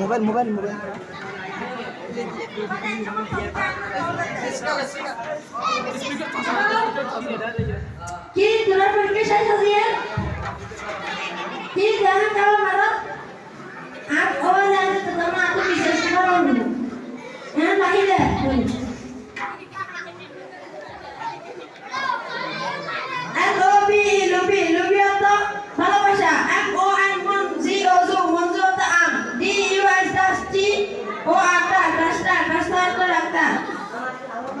Mobile mobile mobile की तुरंत उनके शायद होती है ठीक गाना का मारो आप और जाने तो तुम आपको पीछे से मारो ना नहीं दे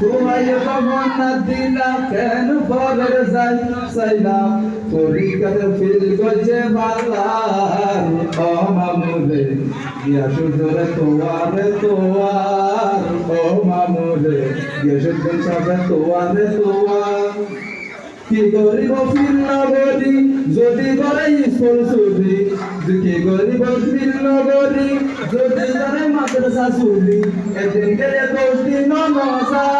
গোয়ায় গমন দিলা কেন পরের যাই সাইলা তোরি কাছে ফিল গজে বালার ও মামুলে ইয়া সুজরে তোয়ারে, তোয়ার ও মামুলে ইয়া সুজরে সবে তোয়ারে, তোয়ার। কি গরিব ফির নগরী যদি করে স্কুল সুদি কি গরিব ফির নগরী যদি করে মাদ্রাসা সুদি এদিন গেলে দোষ দিন মজার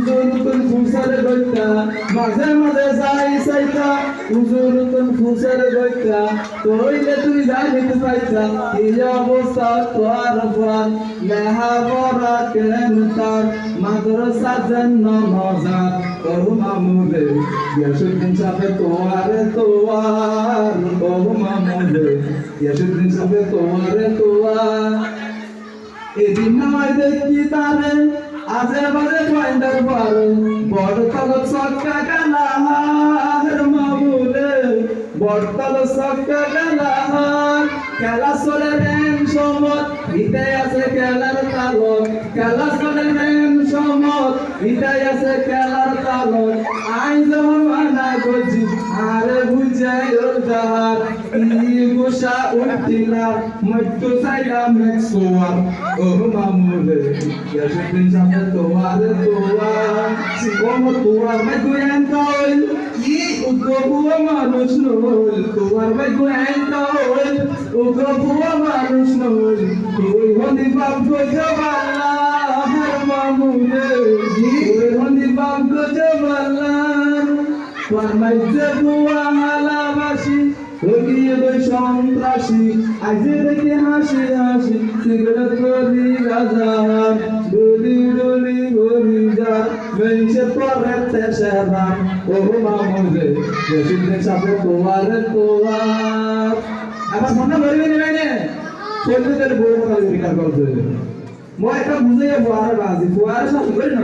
উজুর তুন ফুসার গইতা, মাঝে মাঝে যাই সাইতা উজুর তুন ফুসার গইতা, কইলে তুই জানিতে পাইতা এই অবস্থা তোর পর মেহা বড়া কেন তার? মাদ্রাসা জন্য মজার বহু মামুলে ইয়াসুদ্দিন সাথে তোয়ারে তোয়ার বহু মামুলে ইয়াসুদ্দিন সাথে তোয়ারে তোয়ার এদিন নয় দেখি তারে আজে বাজে পয়েন্টার পর বড় তল সক্কা গালাহার মামুলে বড় তল সক্কা গালাহার খেলা চলে রেন সমত ইতে আছে খেলার তালক খেলা চলে রেন সমত ইতে আছে খেলার তালক আই মানা সাইলা মেক্সোয়ার। ও মামুলে ইয়াসুদ্দিন সামনে তোমার তোমার সিকম তোমার মে গুয়ান কল ই উগবুয়া মানুষ নল তোমার মে গুয়ান তুই হন্দি বাপ সন্ত্রাসী আজে দেখে হাসি হাসি সিগারেট করি রাজার ডুলি ডুলি গরি যা মেনছে পরে তেসেরা ও মামুলে রসিদের সাথে তোয়ারে তোয়ার। আবার মনে করবি নি মানে চলতে বড় কথা বিকার করতে মই একটা বুঝে ফুয়ার বাজি ফুয়ার সব করে না